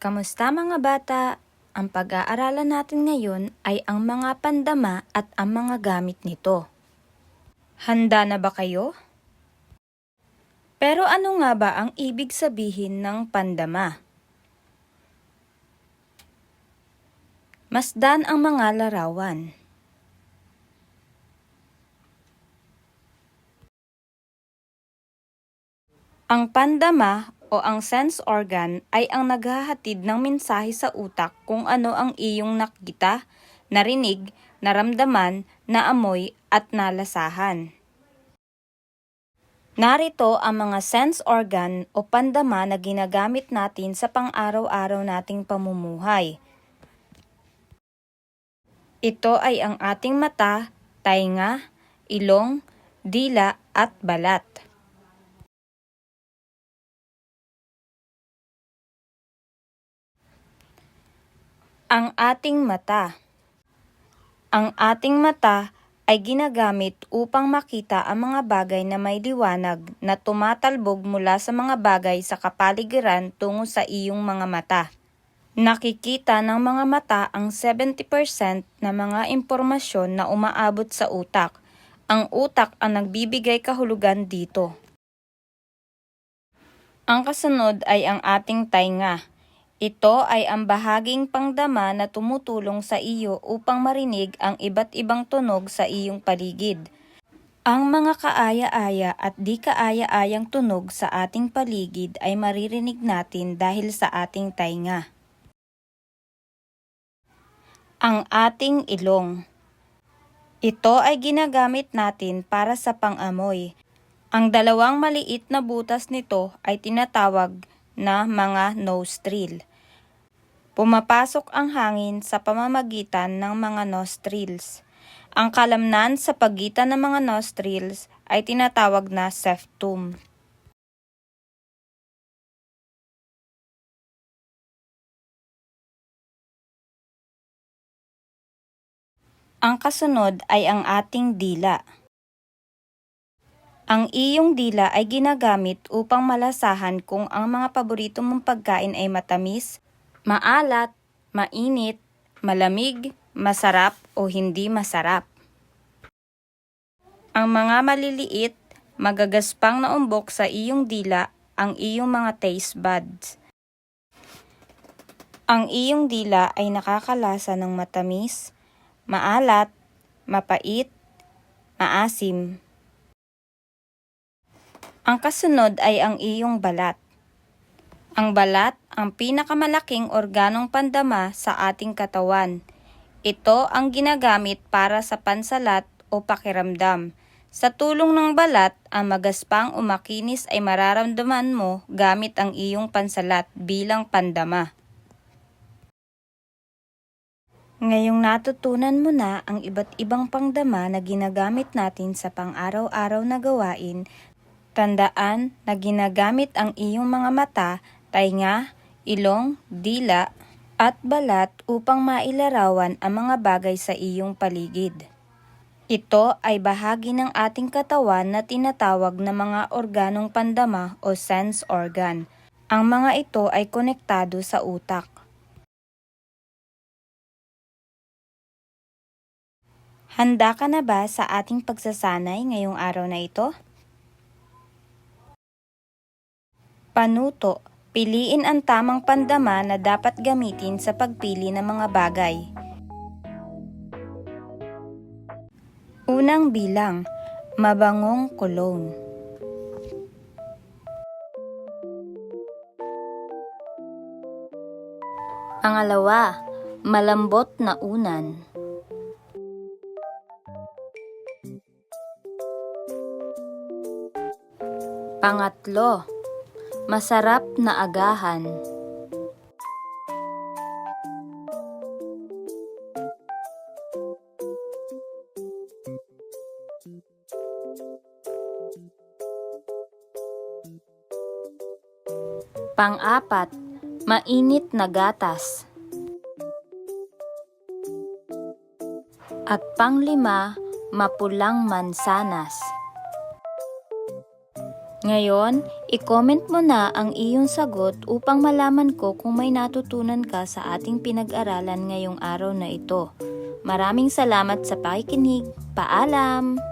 Kamusta mga bata? Ang pag-aaralan natin ngayon ay ang mga pandama at ang mga gamit nito. Handa na ba kayo? Pero ano nga ba ang ibig sabihin ng pandama? Masdan ang mga larawan. Ang pandama o ang sense organ ay ang naghahatid ng mensahe sa utak kung ano ang iyong nakita, narinig, naramdaman, naamoy at nalasahan. Narito ang mga sense organ o pandama na ginagamit natin sa pang-araw-araw nating pamumuhay. Ito ay ang ating mata, tainga, ilong, dila at balat. Ang ating mata. Ang ating mata ay ginagamit upang makita ang mga bagay na may liwanag na tumatalbog mula sa mga bagay sa kapaligiran tungo sa iyong mga mata. Nakikita ng mga mata ang 70% na mga impormasyon na umaabot sa utak. Ang utak ang nagbibigay kahulugan dito. Ang kasunod ay ang ating tainga. Ito ay ang bahaging pangdama na tumutulong sa iyo upang marinig ang iba't ibang tunog sa iyong paligid. Ang mga kaaya-aya at di kaaya-ayang tunog sa ating paligid ay maririnig natin dahil sa ating tainga. Ang ating ilong. Ito ay ginagamit natin para sa pangamoy. Ang dalawang maliit na butas nito ay tinatawag na mga nostril. Pumapasok ang hangin sa pamamagitan ng mga nostrils. Ang kalamnan sa pagitan ng mga nostrils ay tinatawag na septum. Ang kasunod ay ang ating dila. Ang iyong dila ay ginagamit upang malasahan kung ang mga paborito mong pagkain ay matamis, maalat, mainit, malamig, masarap o hindi masarap. Ang mga maliliit, magagaspang na umbok sa iyong dila ang iyong mga taste buds. Ang iyong dila ay nakakalasa ng matamis, maalat, mapait, maasim. Ang kasunod ay ang iyong balat. Ang balat ang pinakamalaking organong pandama sa ating katawan. Ito ang ginagamit para sa pansalat o pakiramdam. Sa tulong ng balat, ang magaspang o makinis ay mararamdaman mo gamit ang iyong pansalat bilang pandama. Ngayong natutunan mo na ang iba't ibang pangdama na ginagamit natin sa pang-araw-araw na gawain, tandaan na ginagamit ang iyong mga mata, tainga, ilong, dila, at balat upang mailarawan ang mga bagay sa iyong paligid. Ito ay bahagi ng ating katawan na tinatawag na mga organong pandama o sense organ. Ang mga ito ay konektado sa utak. Handa ka na ba sa ating pagsasanay ngayong araw na ito? Panuto, piliin ang tamang pandama na dapat gamitin sa pagpili ng mga bagay. Unang bilang, mabangong cologne. Pangalawa, malambot na unan. Pangatlo, masarap na agahan. Pang-apat, mainit na gatas. At panglima, mapulang mansanas. Ngayon, I-comment mo na ang iyong sagot upang malaman ko kung may natutunan ka sa ating pinag-aralan ngayong araw na ito. Maraming salamat sa pakikinig. Paalam!